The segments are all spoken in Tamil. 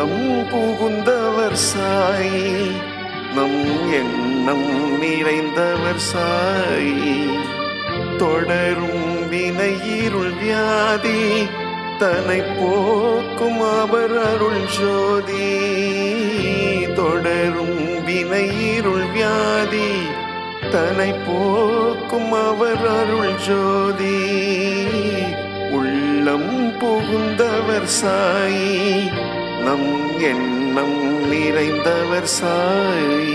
நம் புகுந்தவர் சாய் நம் எண்ணம் நிறைந்தவர் சாய். தொடரும் வினையிருள் வியாதி தன்னை போக்கும் அவர் அருள் ஜோதி. தொடரும் வினையிருள் வியாதி தன்னை போக்கும் அவர் அருள் ஜோதி. உள்ளம் புகுந்தவர் சாயி நம் எண்ணம் நிறைந்தவர் சாய்.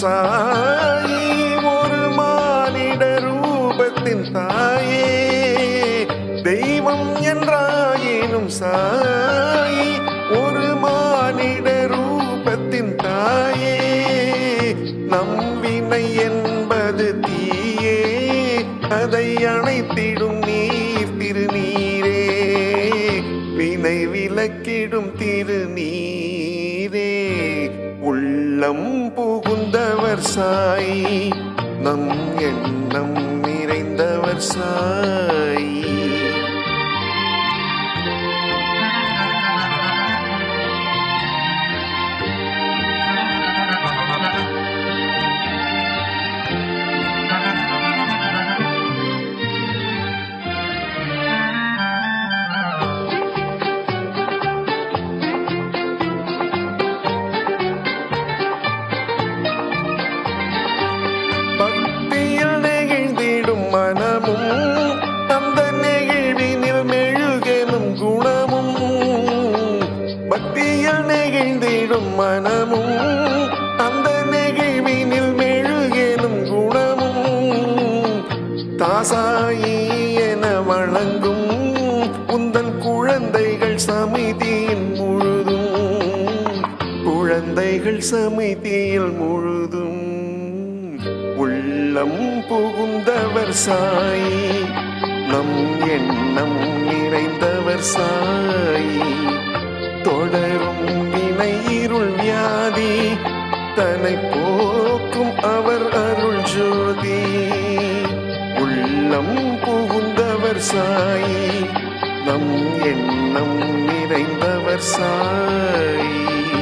சாயி ஒரு மானிட ரூபத்தின் தாயே. தெய்வம் என்றாயினும் சாயி ஒரு மானிட ரூபத்தின் தாயே. நம்பினை என்பது தீயே அதை அணைத்திடும் நீர் திருநீரே. வினை விலக்கிடும் திருநீர் உள்ளம் புகுந்தவர் சாய் நம் எண்ணம் நிறைந்தவர் சாய். பக்தியில் நெகிழ்ந்திடும் மனமும் அந்த நெகிழ்வினில் மெழுகெனும் குணமும். பக்தியில் நெகிழ்ந்திடும் மனமும் அந்த நெகிழ்வினில் மெழுகெனும் குணமும். தாசாயி என வழங்கும் உந்தன் குழந்தைகள் சமிதியின் முழுதும். குழந்தைகள் சமிதியில் முழுதும். உள்ளம் புகுந்தவர் சாய். நம் எண்ணம் நிறைந்தவர் சாய். தொடரும் வினையிருள் வியாதி. தன்னை போக்கும் அவர் அருள் ஜோதி. உள்ளம் புகுந்தவர் சாய். நம் எண்ணம் நிறைந்தவர் சாய்.